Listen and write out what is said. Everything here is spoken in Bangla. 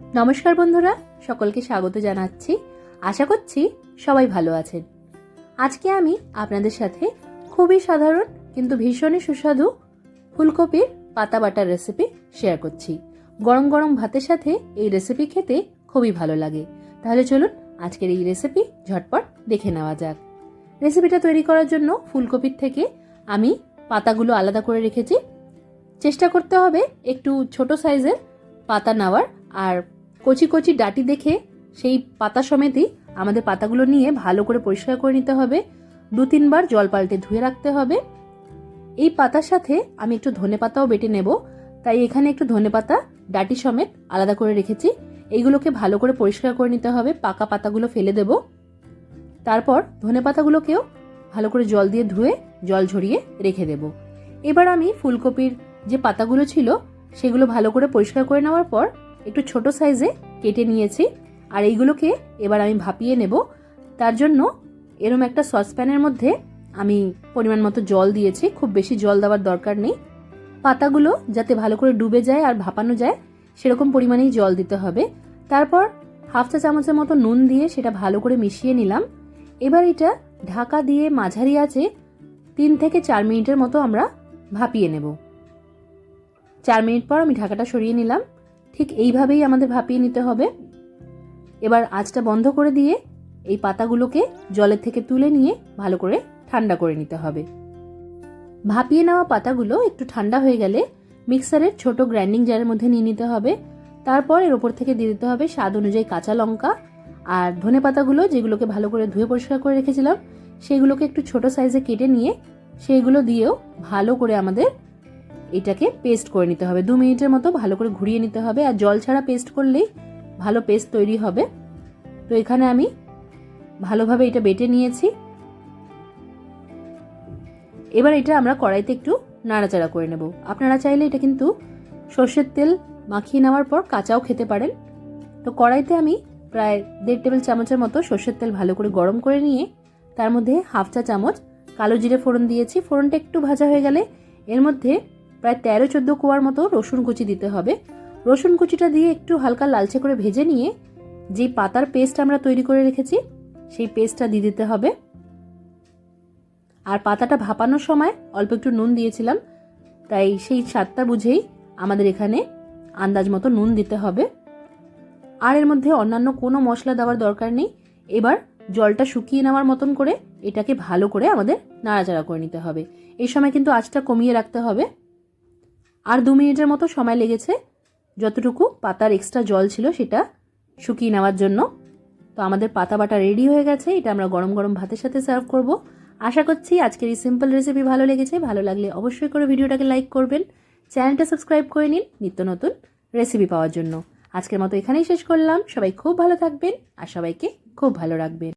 নমস্কার বন্ধুরা, সকলকে স্বাগত জানাচ্ছি। আশা করছি সবাই ভালো আছেন। আজকে আমি আপনাদের সাথে খুবই সাধারণ কিন্তু ভীষণই সুস্বাদু ফুলকপির পাতা বাটার রেসিপি শেয়ার করছি। গরম গরম ভাতের সাথে এই রেসিপি খেতে খুবই ভালো লাগে। তাহলে চলুন আজকের এই রেসিপি ঝটপট দেখে নেওয়া যাক। রেসিপিটা তৈরি করার জন্য ফুলকপির থেকে আমি পাতাগুলো আলাদা করে রেখেছি। চেষ্টা করতে হবে একটু ছোট সাইজের পাতা নেওয়ার আর কচি কচি ডাটি দেখে সেই পাতা সমেতই আমাদের পাতাগুলো নিয়ে ভালো করে পরিষ্কার করে নিতে হবে। দু তিনবার জল পাল্টে ধুয়ে রাখতে হবে। এই পাতার সাথে আমি একটু ধনে পাতাও বেটে নেব। তাই এখানে একটু ধনে পাতা, ডাটি সমেত আলাদা করে রেখেছি। এইগুলোকে ভালো করে পরিষ্কার করে নিতে হবে। পাকা পাতাগুলো ফেলে দেব। তারপর ধনে পাতাগুলোকেও ভালো করে জল দিয়ে ধুয়ে জল ঝরিয়ে রেখে দেব। এবার আমি ফুলকপির যে পাতাগুলো ছিল, সেগুলো ভালো করে পরিষ্কার করে নেওয়ার পর একটু ছোট সাইজে কেটে নিয়েছি। আর এইগুলোকে এবার আমি ভাপিয়ে নেব। তার জন্য এরম একটা সসপ্যানের মধ্যে আমি পরিমাণ মতো জল দিয়েছি। খুব বেশি জল দেওয়ার দরকার নেই। পাতাগুলো যাতে ভালো করে ডুবে যায় আর ভাপানো যায়, সেরকম পরিমাণেই জল দিতে হবে। তারপর হাফ চা চামচের মতো নুন দিয়ে সেটা ভালো করে মিশিয়ে নিলাম। এবার এটা ঢাকা দিয়ে মাঝারি আছে তিন থেকে চার মিনিটের মতো আমরা ভাপিয়ে নেব। চার মিনিট পর আমি ঢাকাটা সরিয়ে নিলাম। ঠিক এইভাবেই আমাদের ভাপিয়ে নিতে হবে। এবার আঁচটা বন্ধ করে দিয়ে এই পাতাগুলোকে জলের থেকে তুলে নিয়ে ভালো করে ঠান্ডা করে নিতে হবে। ভাপিয়ে নেওয়া পাতাগুলো একটু ঠান্ডা হয়ে গেলে মিক্সারের ছোট গ্রাইন্ডিং জারের মধ্যে নিয়ে নিতে হবে। তারপর এর ওপর থেকে দিয়ে দিতে হবে স্বাদ অনুযায়ী কাঁচা লঙ্কা আর ধনে পাতাগুলো যেগুলোকে ভালো করে ধুয়ে পরিষ্কার করে রেখেছিলাম, সেগুলোকে একটু ছোট সাইজে কেটে নিয়ে সেইগুলো দিয়েও ভালো করে আমাদের এটাকে পেস্ট করে নিতে হবে। দু মিনিটের মতো ভালো করে ঘুরিয়ে নিতে হবে। আর জল ছাড়া পেস্ট করলেই ভালো পেস্ট তৈরি হবে। তো এখানে আমি ভালোভাবে এটা বেটে নিয়েছি। এবার এটা আমরা কড়াইতে একটু নাড়াচাড়া করে নেব। আপনারা চাইলে এটা কিন্তু সর্ষের তেল মাখিয়ে নেওয়ার পর কাঁচাও খেতে পারেন। তো কড়াইতে আমি প্রায় দেড় টেবিল চামচের মতো সর্ষের তেল ভালো করে গরম করে নিয়ে তার মধ্যে হাফ চা চামচ কালো জিরে ফোড়ন দিয়েছি। ফোড়নটা একটু ভাজা হয়ে গেলে এর মধ্যে প্রায় তেরো চোদ্দ কোয়ার মতো রসুন কুচি দিতে হবে। রসুন কুচিটা দিয়ে একটু হালকা লালচে করে ভেজে নিয়ে যে পাতার পেস্ট আমরা তৈরি করে রেখেছি, সেই পেস্টটা দিয়ে দিতে হবে। আর পাতাটা ভাপানোর সময় অল্প একটু নুন দিয়েছিলাম, তাই সেই স্বাদটা বুঝেই আমাদের এখানে আন্দাজ মতো নুন দিতে হবে। আর এর মধ্যে অন্যান্য কোনো মশলা দেওয়ার দরকার নেই। এবার জলটা শুকিয়ে নেওয়ার মতন করে এটাকে ভালো করে আমাদের নাড়াচাড়া করে নিতে হবে। এই সময় কিন্তু আঁচটা কমিয়ে রাখতে হবে। আর দু মিনিটের মতো সময় লেগেছে। যতটুকু পাতার এক্সট্রা জল ছিল সেটা শুকিয়ে নেওয়ার জন্য। তো আমাদের পাতা বাটা রেডি হয়ে গেছে, এটা আমরা গরম গরম ভাতের সাথে সার্ভ করব। আশা করছি আজকের এই সিম্পল রেসিপি ভালো লেগেছে। ভালো লাগলে অবশ্যই করে ভিডিওটাকে লাইক করবেন। চ্যানেলটা সাবস্ক্রাইব করে নিন নিত্য নতুন রেসিপি পাওয়ার জন্য। আজকের মতো এখানেই শেষ করলাম। সবাই খুব ভালো থাকবেন আর সবাইকে খুব ভালো রাখবেন।